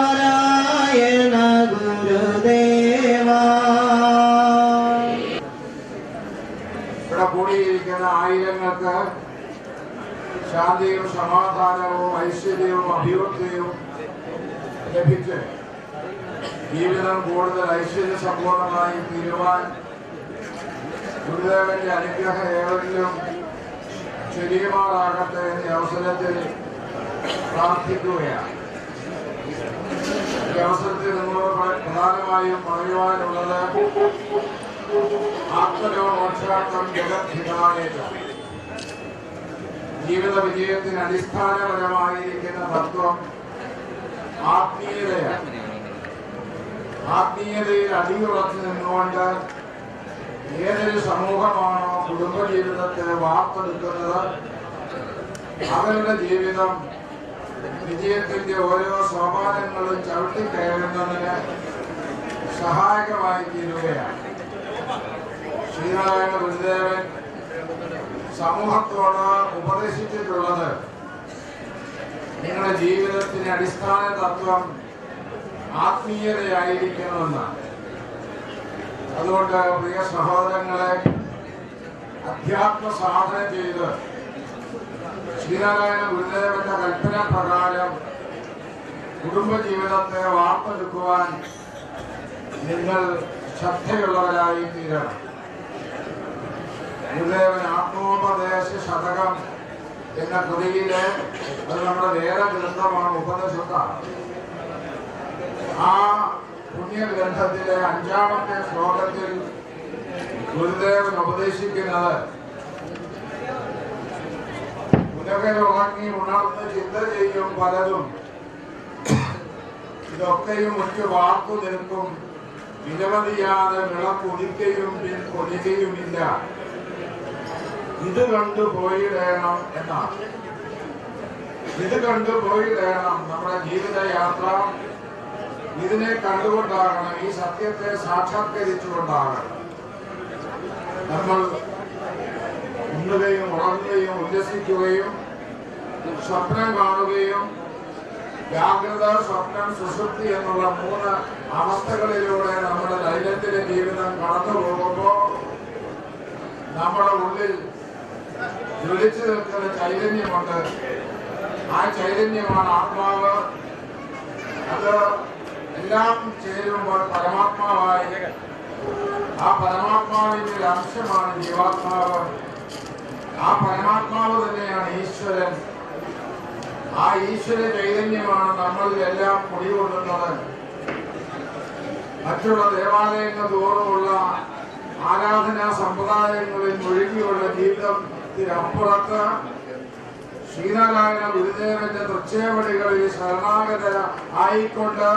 ശ്രീനാരായണ ഗുരുദേവ. ഇവിടെ കൂടിയിരിക്കുന്ന ആയിരങ്ങൾക്ക് ശാന്തിയും സമാധാനവും ഐശ്വര്യവും അഭിവൃദ്ധിയും ലഭിച്ച് ജീവിതം കൂടുതൽ ഐശ്വര്യസമ്പൂർണമായി തീരുവാൻ ഗുരുദേവന്റെ അനുഗ്രഹം ഏവരിലും ചെരിയുമാറാകട്ടെ എന്ന അവസരത്തിൽ പ്രാർത്ഥിക്കുകയാണ്. ഈ അവസരത്തിൽ നിങ്ങളോട് പ്ര- പ്രധാനമായും പറയുവാനുള്ളത് ആത്മരോമോക്ഷാർത്ഥം ജഗദ്ധിതായേറ്റ ജീവിത വിജയത്തിന് അടിസ്ഥാനപരമായിരിക്കുന്ന തത്വം ആത്മീയതയാണ്. ആത്മീയതയിൽ അടിയുറച്ചു നിന്നുകൊണ്ട് ഏതൊരു സമൂഹമാണോ കുടുംബജീവിതത്തെ വാർത്തെടുക്കുന്നത്? അവരുടെ ജീവിതം വിജയത്തിന്റെ ഓരോ സോപാനങ്ങളും ചവിട്ടിക്കയറുന്നതിന് സഹായകമായി തീരുകയാണ്. ശ്രീനാരായണ ഗുരുദേവൻ സമൂഹത്തോട് ഉപദേശിച്ചിട്ടുള്ളത് നിങ്ങളുടെ ജീവിതത്തിന്റെ അടിസ്ഥാന തത്വം ആത്മീയതയായിരിക്കണമെന്നാണ്. അതുകൊണ്ട് പ്രിയ സഹോദരങ്ങളെ അധ്യാത്മ സാധന ചെയ്ത് ശ്രീനാരായണ ഗുരുദേവന്റെ കൽപ്പന പ്രകാരം കുടുംബജീവിതത്തെ വാർത്തെടുക്കുവാൻ നിങ്ങൾ ശ്രദ്ധയുള്ളവരായി തീരണം ഗുരുദേവൻ ആത്മോപദേശ ശതകം എന്ന കൃതിയിലെ അത് നമ്മുടെ വേറെ ഗ്രന്ഥമാണ് ഉപദേശത്ത ആ പുണ്യഗ്രന്ഥത്തിലെ അഞ്ചാമത്തെ ശ്ലോകത്തിൽ ഗുരുദേവൻ ഉപദേശിക്കുന്നത് ഉലകരുറങ്ങി ഉണർന്ന് ചിന്ത ചെയ്യും പലതും. ഇതൊക്കെയും ഒറ്റ വാക്കു നിൽക്കും. നിരവധിയാതെ വിളക്കുതിക്കുകയും പിൻ കൊതികയുമില്ല ഇത് കണ്ടു പോയിടേണം എന്നാണ്. ഇത് കണ്ടു പോയിടേണം നമ്മുടെ ജീവിതയാത്ര. ഇതിനെ കണ്ടുകൊണ്ടാകണം ഈ സത്യത്തെ സാക്ഷാത്കരിച്ചുകൊണ്ടാകണം. നമ്മൾ ഉണ്ണുകയും ഉറങ്ങുകയും ഉല്ലസിക്കുകയും സ്വപ്നം കാണുകയും ജാഗ്രത സ്വപ്നം സുഷുപ്തി എന്നുള്ള മൂന്ന് അവസ്ഥകളിലൂടെ നമ്മുടെ ദൈനംദിന ജീവിതം കടന്നു പോകുമ്പോൾ നമ്മുടെ ഉള്ളിൽ ജ്വലിച്ചു നിൽക്കുന്ന ചൈതന്യമുണ്ട്. ആ ചൈതന്യമാണ് ആത്മാവ്. അത് എല്ലാം ചേരുമ്പോൾ പരമാത്മാവായി ആ പരമാത്മാവിന്റെ ഒരു അംശമാണ് ജീവാത്മാവ്. ആ പരമാത്മാവ് തന്നെയാണ് ഈശ്വരൻ. ആ ഈശ്വര ചൈതന്യമാണ് നമ്മളിലെല്ലാം കുടികൊള്ളുന്നത്. മറ്റുള്ള ദേവാലയങ്ങൾ തോറുമുള്ള ആരാധനാ സമ്പ്രദായങ്ങളിൽ മുഴുകിയുള്ള ജീവിതത്തിനപ്പുറത്ത് ശ്രീനാരായണ ഗുരുദേവന്റെ തൃച്ചേവടികളിൽ ശരണാഗത ആയിക്കൊണ്ട്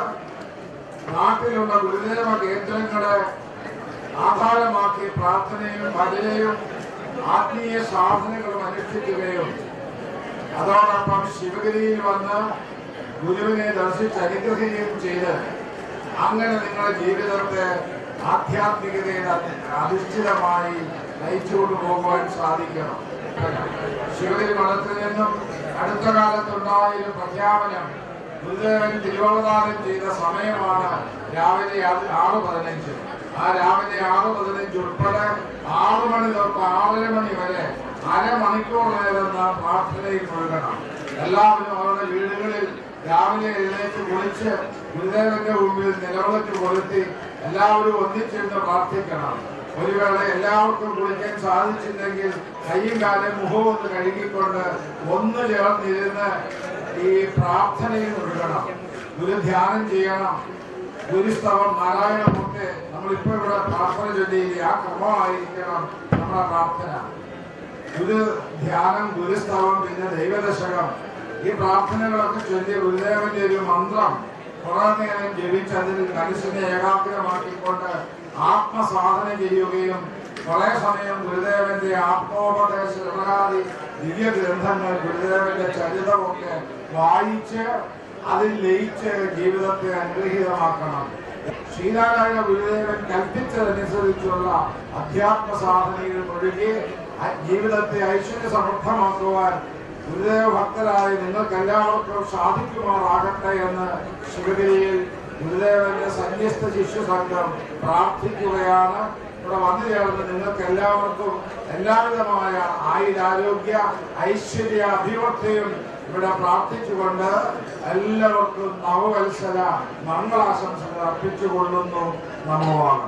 നാട്ടിലുള്ള ഗുരുദേവ കേന്ദ്രങ്ങളെ ആധാരമാക്കി പ്രാർത്ഥനയും ഭജനയും ആത്മീയ സാധനങ്ങളും അനുഷ്ഠിക്കുകയും അതോടൊപ്പം ശിവഗിരിയിൽ വന്ന് ഗുരുവിനെ ദർശിച്ച് അനുഗ്രഹിക്കുകയും ചെയ്ത് അങ്ങനെ നിങ്ങളുടെ ജീവിതത്തെ ആധ്യാത്മികതയിൽ അധി- അധിഷ്ഠിതമായി നയിച്ചുകൊണ്ട് പോകുവാൻ സാധിക്കണം. ശിവഗിരി മഠത്തിൽ നിന്നും അടുത്ത കാലത്തുണ്ടായൊരു പ്രഖ്യാപനം ഗുരുദേവൻ തിരുവവതാരം ചെയ്ത സമയമാണ് രാവിലെ ആറ് പതിനഞ്ച്. ആ രാവിലെ ആറ് പതിനഞ്ച് ഉൾപ്പെടെ ആറ് മണി തൊട്ട് ആറര മണി വരെ അരമണിക്കൂർ നേരം നാം പ്രാർത്ഥനയിൽ മുഴുകണം എല്ലാവരും അവരുടെ വീടുകളിൽ രാവിലെ എഴുന്നേറ്റ് കുളിച്ച് ഗുരുദേവന്റെ മുമ്പിൽ നിലവിളക്ക് കൊളുത്തി എല്ലാവരും ഒന്നിച്ചിരുന്ന് പ്രാർത്ഥിക്കണം. ഒരു വേള എല്ലാവർക്കും കുളിക്കാൻ സാധിച്ചില്ലെങ്കിൽ കൈയും കാലം മുഖവും ഒന്ന് കഴുകിക്കൊണ്ട് ഒന്ന് ചേർന്നിരുന്ന് ഈ പ്രാർത്ഥനയിൽ മുഴുകണം ഗുരു ധ്യാനം ചെയ്യണം. ഗുരുസ്തവം നാരായണമൊക്കെ നമ്മളിപ്പോ ഇവിടെ പ്രാർത്ഥന ചൊല്ലിയില്ലേ ആ ക്രമമായിരിക്കണം നമ്മുടെ പ്രാർത്ഥന. ഗുരു ധ്യാനം ഗുരുസ്തവം പിന്നെ ദൈവദശകം. ഈ പ്രാർത്ഥനകളൊക്കെ ചൊല്ലി ഗുരുദേവന്റെ ഒരു മന്ത്രം കുറെ നേരം ജപിച്ച് അതിൽ മനസ്സിനെ ഏകാഗ്രമാക്കിക്കൊണ്ട് ആത്മസാധന ചെയ്യുകയും കുറെ സമയം ഗുരുദേവന്റെ ആത്മോപദേശ ദിവ്യ ഗ്രന്ഥങ്ങൾ ഗുരുദേവന്റെ ചരിതമൊക്കെ വായിച്ച് അതിൽ ലയിച്ച് ജീവിതത്തെ അനുഗ്രഹീതമാക്കണം. ശ്രീനാരായണ ഗുരുദേവൻ കൽപ്പിച്ചതനുസരിച്ചുള്ള അധ്യാത്മ സാധനയിൽ മുഴുകി ജീവിതത്തെ ഐശ്വര്യ സമൃദ്ധമാക്കുവാൻ ഗുരുദേവ ഭക്തരായ നിങ്ങൾക്ക് എല്ലാവർക്കും സാധിക്കുമാറാകട്ടെ എന്ന് ശിവഗിരിയിൽ ഗുരുദേവന്റെ സന്യസ്ത ശിഷ്യ സംഘം പ്രാർത്ഥിക്കുകയാണ്. ഇവിടെ വന്നു ചേർന്ന് നിങ്ങൾക്ക് എല്ലാവർക്കും എല്ലാവിധമായ ആയുരാരോഗ്യ ഐശ്വര്യ അഭിവൃദ്ധിയും ഇവിടെ പ്രാർത്ഥിച്ചുകൊണ്ട് എല്ലാവർക്കും നവവത്സര മംഗളാശംസകൾ അർപ്പിച്ചുകൊള്ളുന്നു. നമോവാണ്